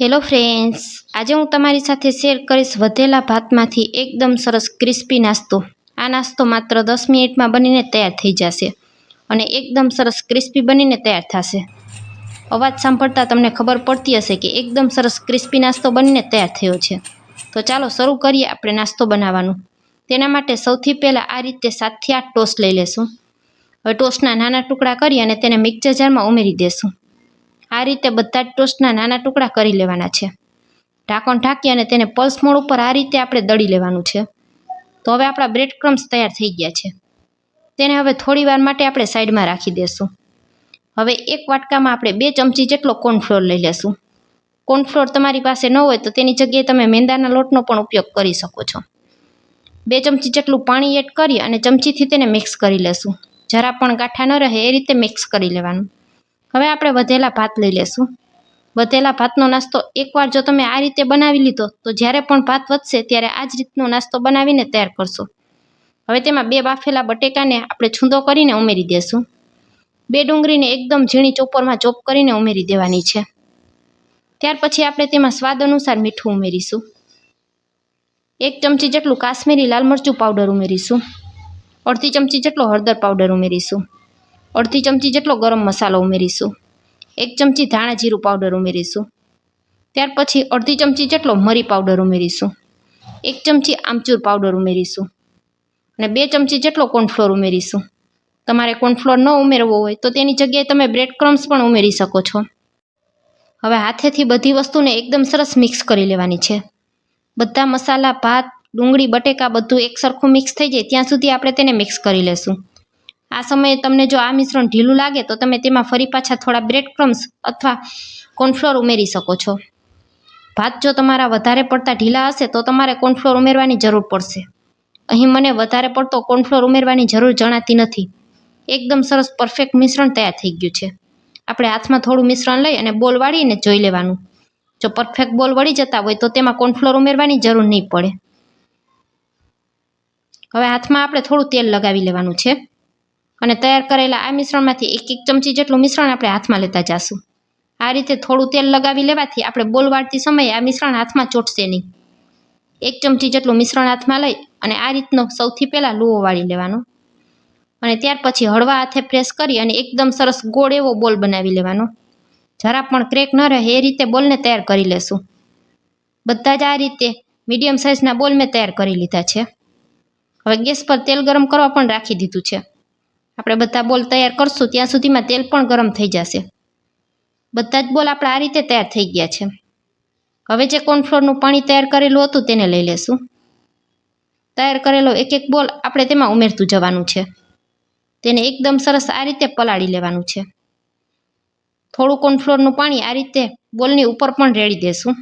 Hello friends આજે હું તમારી સાથે શેર કરીશ વધેલા ભાતમાંથી એકદમ સરસ ક્રિસ્પી નાસ્તો. આ નાસ્તો માત્ર દસ મિનિટમાં બનીને તૈયાર થઈ જશે અને એકદમ સરસ ક્રિસ્પી બનીને તૈયાર થશે. અવાજ સાંભળતા તમને ખબર પડતી હશે કે એકદમ સરસ ક્રિસ્પી નાસ્તો બનીને તૈયાર થયો છે. તો ચાલો શરૂ કરીએ આપણે નાસ્તો બનાવવાનું. તેના માટે સૌથી પહેલાં આ રીતે સાતથી આઠ ટોસ્ટ લઈ લેશું. હવે ટોસ્ટના નાના ટુકડા કરી અને તેને મિક્સર જારમાં ઉમેરી દેશું. આ રીતે બધા જ ટોસ્ટના નાના ટુકડા કરી લેવાના છે. ઢાંકણ ઢાંકી અને તેને પલ્સ મોડ ઉપર આ રીતે આપણે દળી લેવાનું છે. તો હવે આપણા બ્રેડ ક્રમ્સ તૈયાર થઈ ગયા છે. તેને હવે થોડી વાર માટે આપણે સાઈડમાં રાખી દઈશું હવે એક વાટકામાં આપણે બે ચમચી જેટલો કોર્નફ્લોર લઈ લેશું. કોર્નફ્લોર તમારી પાસે ન હોય તો તેની જગ્યાએ તમે મેંદાના લોટનો પણ ઉપયોગ કરી શકો છો. બે ચમચી જેટલું પાણી એડ કરી અને ચમચીથી તેને મિક્સ કરી લેશું. જરા પણ ગાંઠા ન રહે એ રીતે મિક્સ કરી લેવાનું. હવે આપણે વધેલા ભાત લઈ લેશું. વધેલા ભાતનો નાસ્તો એકવાર જો તમે આ રીતે બનાવી લીધો, તો જ્યારે પણ ભાત વધશે ત્યારે આ જ રીતનો નાસ્તો બનાવીને તૈયાર કરશો. હવે તેમાં બે બાફેલા બટેકાને આપણે છૂંદો કરીને ઉમેરી દેશું. બે ડુંગળીને એકદમ ઝીણી ચોપરમાં ચોપ કરીને ઉમેરી દેવાની છે. ત્યાર પછી આપણે તેમાં સ્વાદ અનુસાર મીઠું ઉમેરીશું. એક ચમચી જેટલું કાશ્મીરી લાલ મરચું પાવડર ઉમેરીશું. અડધી ચમચી જેટલો હળદર પાવડર ઉમેરીશું. અડધી ચમચી જેટલો ગરમ મસાલો ઉમેરીશું. એક ચમચી ધાણા જીરું પાવડર ઉમેરીશું. ત્યાર પછી અડધી ચમચી જેટલો મરી પાવડર ઉમેરીશું. એક ચમચી આમચૂર પાવડર ઉમેરીશું. અને બે ચમચી જેટલો કોર્નફ્લોર ઉમેરીશું. તમારે કોર્નફ્લોર ન ઉમેરવો હોય તો તેની જગ્યાએ તમે બ્રેડ ક્રમ્સ પણ ઉમેરી શકો છો. હવે હાથેથી બધી વસ્તુને એકદમ સરસ મિક્સ કરી લેવાની છે. બધા મસાલા, ભાત, ડુંગળી, બટેકા બધું એક સરખું મિક્સ થઈ જાય ત્યાં સુધી આપણે તેને મિક્સ કરી લેશું. આ સમયે તમને જો આ મિશ્રણ ઢીલું લાગે, તો તમે તેમાં ફરી પાછા થોડા બ્રેડ ક્રમ્સ અથવા કોર્નફ્લોર ઉમેરી શકો છો. ભાત જો તમારા વધારે પડતા ઢીલા હશે, તો તમારે કોર્નફ્લોર ઉમેરવાની જરૂર પડશે. અહીં મને વધારે પડતો કોર્નફ્લોર ઉમેરવાની જરૂર જણાતી નથી. એકદમ સરસ પરફેક્ટ મિશ્રણ તૈયાર થઈ ગયું છે. આપણે હાથમાં થોડું મિશ્રણ લઈ અને બોલ વાળીને જોઈ લેવાનું. જો પરફેક્ટ બોલ વળી જતા હોય, તો તેમાં કોર્નફ્લોર ઉમેરવાની જરૂર નહીં પડે. હવે હાથમાં આપણે થોડું તેલ લગાવી લેવાનું છે. અને તૈયાર કરેલા આ મિશ્રણમાંથી એક એક ચમચી જેટલું મિશ્રણ આપણે હાથમાં લેતા જાશું. આ રીતે થોડું તેલ લગાવી લેવાથી આપણે બોલ વાળતી સમયે આ મિશ્રણ હાથમાં ચોટશે નહીં. એક ચમચી જેટલું મિશ્રણ હાથમાં લઈ અને આ રીતનો સૌથી પહેલાં લુઓ વાળી લેવાનો. અને ત્યાર પછી હળવા હાથે પ્રેસ કરી અને એકદમ સરસ ગોળ એવો બોલ બનાવી લેવાનો. જરા પણ ક્રેક ન રહે એ રીતે બોલને તૈયાર કરી લેશું. બધા જ આ રીતે મીડિયમ સાઇઝના બોલ મેં તૈયાર કરી લીધા છે. હવે ગેસ પર તેલ ગરમ કરવા પણ રાખી દીધું છે. આપણે બધા બોલ તૈયાર કરશું, ત્યાં સુધીમાં તેલ પણ ગરમ થઈ જશે. બધા જ બોલ આપણે આ રીતે તૈયાર થઈ ગયા છે. હવે જે કોર્નફ્લોરનું પાણી તૈયાર કરેલું હતું તેને લઈ લેશું. તૈયાર કરેલો એક એક બોલ આપણે તેમાં ઉમેરતું જવાનું છે. તેને એકદમ સરસ આ રીતે પલાળી લેવાનું છે. થોડું કોર્નફ્લોરનું પાણી આ રીતે બોલની ઉપર પણ રેડી દેશું.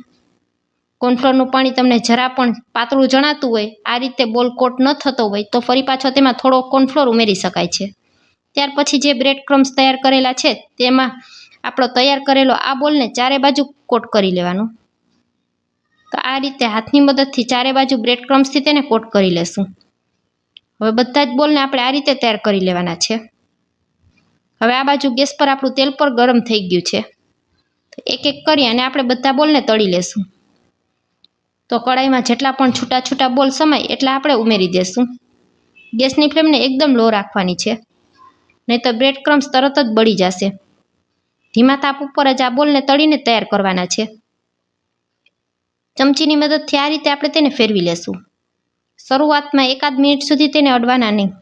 કોર્નફ્લોરનું પાણી તમને જરા પણ પાતળું જણાતું હોય, આ રીતે બોલ કોટ ન થતો હોય, તો ફરી પાછો તેમાં થોડો કોર્નફ્લોર ઉમેરી શકાય છે. ત્યાર પછી જે બ્રેડ ક્રમ્સ તૈયાર કરેલા છે, તેમાં આપણો તૈયાર કરેલો આ બોલને ચારે બાજુ કોટ કરી લેવાનું. તો આ રીતે હાથની મદદથી ચારે બાજુ બ્રેડ ક્રમ્સથી તેને કોટ કરી લેશું. હવે બધા જ બોલને આપણે આ રીતે તૈયાર કરી લેવાના છે. હવે આ બાજુ ગેસ પર આપણું તેલ પર ગરમ થઈ ગયું છે. એક એક કરી અને આપણે બધા બોલને તળી લેશું. તો કડાઈમાં જેટલા પણ છૂટા છૂટા બોલ સમાય એટલા આપણે ઉમેરી દેશું. ગેસની ફ્લેમને એકદમ લો રાખવાની છે. નહીં તો બ્રેડ ક્રમ્સ તરત જ બળી જશે. ધીમા તાપ ઉપર જ આ બોલને તળીને તૈયાર કરવાના છે. ચમચીની મદદથી આ રીતે આપણે તેને ફેરવી લેશું. શરૂઆતમાં એકાદ મિનિટ સુધી તેને અડવાના નહીં.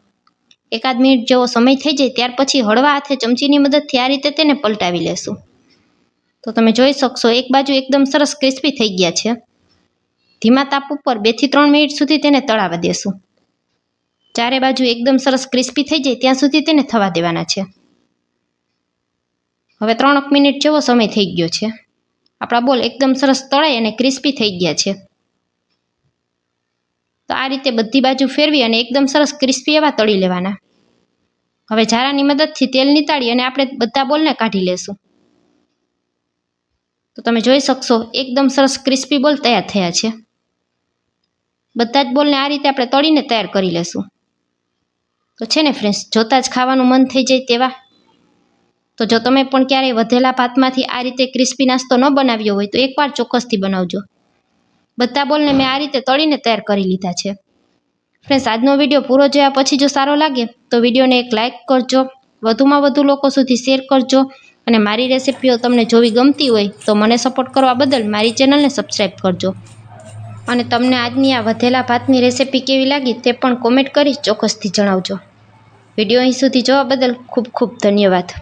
એકાદ મિનિટ જેવો સમય થઈ જાય ત્યાર પછી હળવા હાથે ચમચીની મદદથી આ રીતે તેને પલટાવી લેશું. તો તમે જોઈ શકશો એક બાજુ એકદમ સરસ ક્રિસ્પી થઈ ગયા છે. ધીમા તાપ ઉપર બેથી ત્રણ મિનિટ સુધી તેને તળાવવા દેશું. ચારે બાજુ એકદમ સરસ ક્રિસ્પી થઈ જાય, ત્યાં સુધી તેને થવા દેવાના છે. હવે ત્રણક મિનિટ જેવો સમય થઈ ગયો છે. આપણા બોલ એકદમ સરસ તળાઈ અને ક્રિસ્પી થઈ ગયા છે. તો આ રીતે બધી બાજુ ફેરવી અને એકદમ સરસ ક્રિસ્પી એવા તળી લેવાના. હવે ઝારાની મદદથી તેલ નીતાળી અને આપણે બધા બોલને કાઢી લેશું. તો તમે જોઈ શકશો, એકદમ સરસ ક્રિસ્પી બોલ તૈયાર થયા છે. બધા જ બોલને આ રીતે આપણે તળીને તૈયાર કરી લેશું. તો છે ને ફ્રેન્ડ્સ જોતાં જ ખાવાનું મન થઈ જાય તેવા. તો જો તમે પણ ક્યારેય વધેલા ભાતમાંથી આ રીતે ક્રિસ્પી નાસ્તો ન બનાવ્યો હોય તો એકવાર ચોક્કસથી બનાવજો. બધા બોલને મેં આ રીતે તળીને તૈયાર કરી લીધા છે. ફ્રેન્ડ્સ આજનો વીડિયો પૂરો જોયા પછી જો સારો લાગે, તો વિડીયોને એક લાઇક કરજો. વધુમાં વધુ લોકો સુધી શેર કરજો. અને મારી રેસિપીઓ તમને જોવી ગમતી હોય, તો મને સપોર્ટ કરવા બદલ મારી ચેનલને સબસ્ક્રાઈબ કરજો. અને તમને આજની આ વધેલા ભાતની રેસિપી કેવી લાગી તે પણ કોમેન્ટ કરી ચોક્કસથી જણાવજો. વીડિયો અહીં સુધી જોવા બદલ ખૂબ ખૂબ ધન્યવાદ.